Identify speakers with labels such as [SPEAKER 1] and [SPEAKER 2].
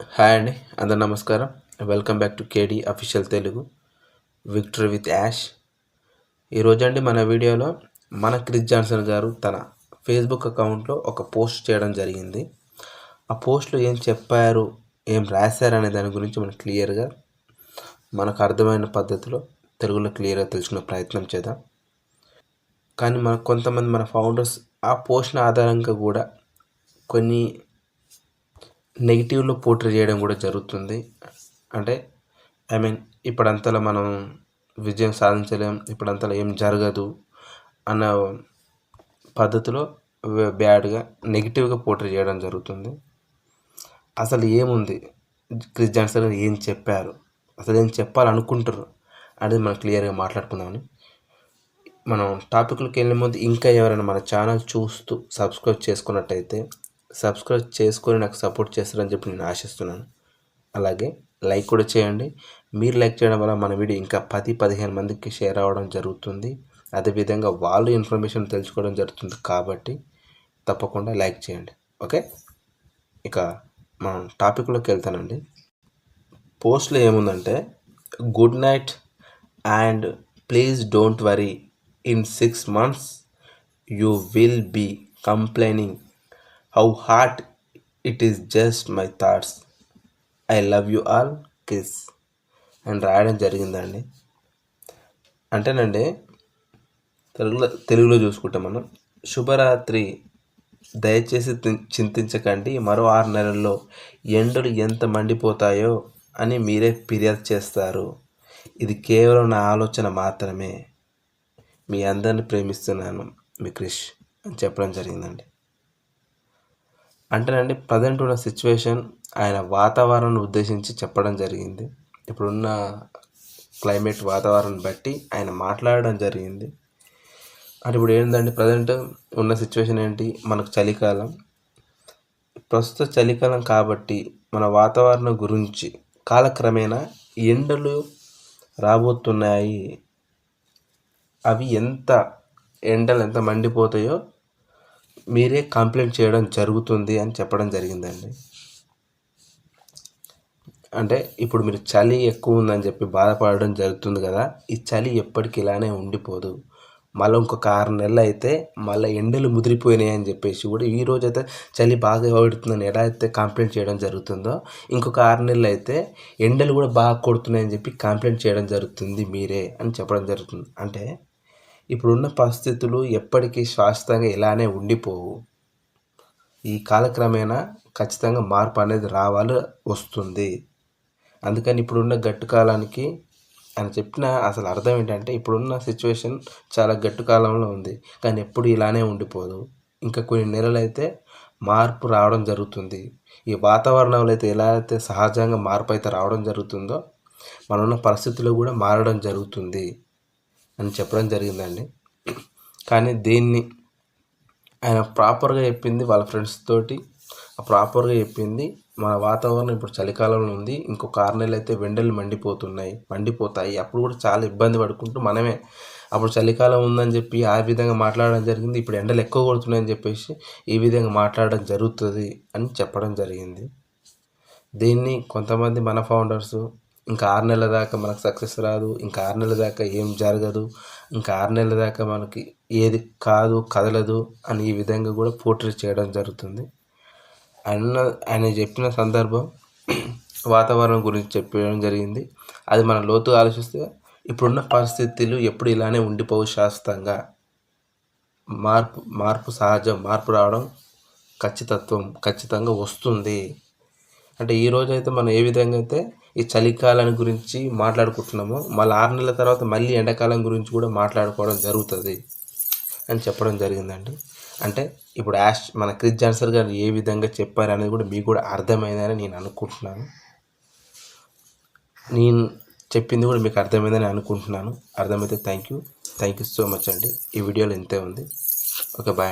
[SPEAKER 1] Hi అండి అందరు నమస్కారం. Welcome back to KD official Telugu victory with Yash ఈరోజు అండి మన వీడియోలో మన క్రిస్ జాన్సన్ గారు తన ఫేస్బుక్ అకౌంట్లో ఒక పోస్ట్ చేయడం జరిగింది. ఆ పోస్ట్లో ఏం చెప్పారు ఏం రాశారు అనే దాని గురించి మనం క్లియర్గా మనకు అర్థమైన పద్ధతిలో తెలుగులో క్లియర్గా తెలుసుకునే ప్రయత్నం చేద్దాం. కానీ మన కొంతమంది మన ఫౌండర్స్ ఆ పోస్ట్ని ఆధారంగా కూడా కొన్ని నెగిటివ్లో పోర్ట్రే చేయడం కూడా జరుగుతుంది. అంటే ఐ మీన్ ఇప్పుడంతలో మనం విజయం సాధించలేం ఇప్పుడంతలో ఏం జరగదు అన్న పద్ధతిలో బ్యాడ్గా నెగిటివ్గా పోర్ట్రే చేయడం జరుగుతుంది. అసలు ఏముంది? క్రిస్ జాన్సన్ గారు ఏం చెప్పారు? అసలు ఏం చెప్పాలనుకుంటారు అనేది మనం క్లియర్గా మాట్లాడుకుందామని మనం టాపిక్లోకి వెళ్ళే ముందు ఇంకా ఎవరైనా మన ఛానల్ చూస్తూ సబ్స్క్రైబ్ చేసుకున్నట్టయితే సబ్స్క్రైబ్ చేసుకొని నాకు సపోర్ట్ చేస్తారని చెప్పి నేను ఆశిస్తున్నాను. అలాగే లైక్ కూడా చేయండి. మీరు లైక్ చేయడం వల్ల మన వీడియో ఇంకా పది పదిహేను మందికి షేర్ అవ్వడం జరుగుతుంది. అదేవిధంగా వాళ్ళు ఇన్ఫర్మేషన్ తెలుసుకోవడం జరుగుతుంది కాబట్టి తప్పకుండా లైక్ చేయండి. ఓకే? ఇక మనం టాపిక్లోకి వెళ్తానండి. పోస్ట్లో ఏముందంటే good night and please don't worry. In six months you will be complaining how hard it is just my thoughts I love you all kiss అని రాయడం జరిగిందండి. అంటేనండి తెలుగులో తెలుగులో చూసుకుంటాం మనం శుభరాత్రి దయచేసి చింతించకండి. మరో ఆరు నెలల్లో ఎండలు ఎంత మండిపోతాయో అని మీరే ఫిర్యాదు చేస్తారు. ఇది కేవలం నా ఆలోచన మాత్రమే. మీ అందరిని ప్రేమిస్తున్నాను. మీ క్రిష్ అని చెప్పడం జరిగిందండి. అంటేనండి ప్రజెంట్ ఉన్న సిచ్యువేషన్ ఆయన వాతావరణం ఉద్దేశించి చెప్పడం జరిగింది. ఇప్పుడున్న క్లైమేట్ వాతావరణం బట్టి ఆయన మాట్లాడడం జరిగింది. అంటే ఇప్పుడు ఏంటంటే ప్రజెంట్ ఉన్న సిచ్యువేషన్ ఏంటి? మనకు చలికాలం. ప్రస్తుత చలికాలం కాబట్టి మన వాతావరణం గురించి కాలక్రమేణా ఎండలు రాబోతున్నాయి. అవి ఎంత ఎండలు ఎంత మండిపోతాయో మీరే కంప్లైంట్ చేయడం జరుగుతుంది అని చెప్పడం జరిగిందండి. అంటే ఇప్పుడు మీరు చలి ఎక్కువ ఉందని చెప్పి బాధపడడం జరుగుతుంది కదా ఈ చలి ఎప్పటికి ఇలానే ఉండిపోదు. మళ్ళీ ఇంకొక ఆరు నెలలు అయితే మళ్ళీ ఎండలు ముదిరిపోయినాయి అని చెప్పేసి కూడా ఈ రోజు అయితే చలి బాగా పడుతుందని ఎలా అయితే కంప్లైంట్ చేయడం జరుగుతుందో ఇంకొక ఆరు నెలలు అయితే ఎండలు కూడా బాగా కొడుతున్నాయని చెప్పి కంప్లైంట్ చేయడం జరుగుతుంది మీరే అని చెప్పడం జరుగుతుంది. అంటే ఇప్పుడున్న పరిస్థితులు ఎప్పటికీ శాశ్వతంగా ఇలానే ఉండిపోవు. ఈ కాలక్రమేణా ఖచ్చితంగా మార్పు అనేది రావాలి వస్తుంది. అందుకని ఇప్పుడున్న గట్టు కాలానికి అని చెప్పిన అసలు అర్థం ఏంటంటే ఇప్పుడున్న సిచ్యువేషన్ చాలా గట్టు కాలంలో ఉంది. కానీ ఎప్పుడు ఇలానే ఉండిపోదు. ఇంకా కొన్ని నెలలు అయితే మార్పు రావడం జరుగుతుంది. ఈ వాతావరణంలో అయితే ఎలా అయితే సహజంగా మార్పు అయితే రావడం జరుగుతుందో మనన్న పరిస్థితుల్లో కూడా మారడం జరుగుతుంది. అని చెప్పడం జరిగిందండి. కానీ దీన్ని ఆయన ప్రాపర్గా చెప్పింది వాళ్ళ ఫ్రెండ్స్ తోటి ప్రాపర్గా చెప్పింది మన వాతావరణం ఇప్పుడు చలికాలంలో ఉంది ఇంకొక ఆరు నెలలు అయితే వెండలు మండిపోతున్నాయి మండిపోతాయి. అప్పుడు కూడా చాలా ఇబ్బంది పడుకుంటూ మనమే అప్పుడు చలికాలం ఉందని చెప్పి ఆ విధంగా మాట్లాడడం జరిగింది ఇప్పుడు ఎండలు ఎక్కువ కొడుతున్నాయని చెప్పేసి ఈ విధంగా మాట్లాడడం జరుగుతుంది అని చెప్పడం జరిగింది. దీన్ని కొంతమంది మన ఫౌండర్స్ ఇంకా ఆరు నెలల దాకా మనకు సక్సెస్ రాదు. ఇంకా ఆరు నెలల దాకా ఏం జరగదు. ఇంకా ఆరు నెలల దాకా మనకి ఏది కాదు కదలదు అని ఈ విధంగా కూడా పోర్ట్రే చేయడం జరుగుతుంది. ఆయన ఆయన చెప్పిన సందర్భం వాతావరణం గురించి చెప్పడం జరిగింది. అది మనం లోతు ఆలోచిస్తే ఇప్పుడున్న పరిస్థితులు ఎప్పుడు ఇలానే ఉండిపోవు శాశ్వతంగా. మార్పు మార్పు సహజం మార్పు రావడం ఖచ్చితత్వం ఖచ్చితంగా వస్తుంది. అంటే ఈరోజు అయితే మనం ఏ విధంగా అయితే ఈ చలికాలం గురించి మాట్లాడుకుంటున్నామో. మళ్ళీ ఆరు నెలల తర్వాత మళ్ళీ ఎండాకాలం గురించి కూడా మాట్లాడుకోవడం జరుగుతుంది అని చెప్పడం జరిగిందండి. అంటే ఇప్పుడు యాష్ మన క్రిస్ జాన్సర్ గారు ఏ విధంగా చెప్పారు అనేది కూడా మీకు కూడా అర్థమైందని నేను అనుకుంటున్నాను. నేను చెప్పింది కూడా మీకు అర్థమైందని అనుకుంటున్నాను. అర్థమైతే thank you. Thank you so much అండి. ఈ వీడియోలో ఇంతే ఉంది. Okay bye.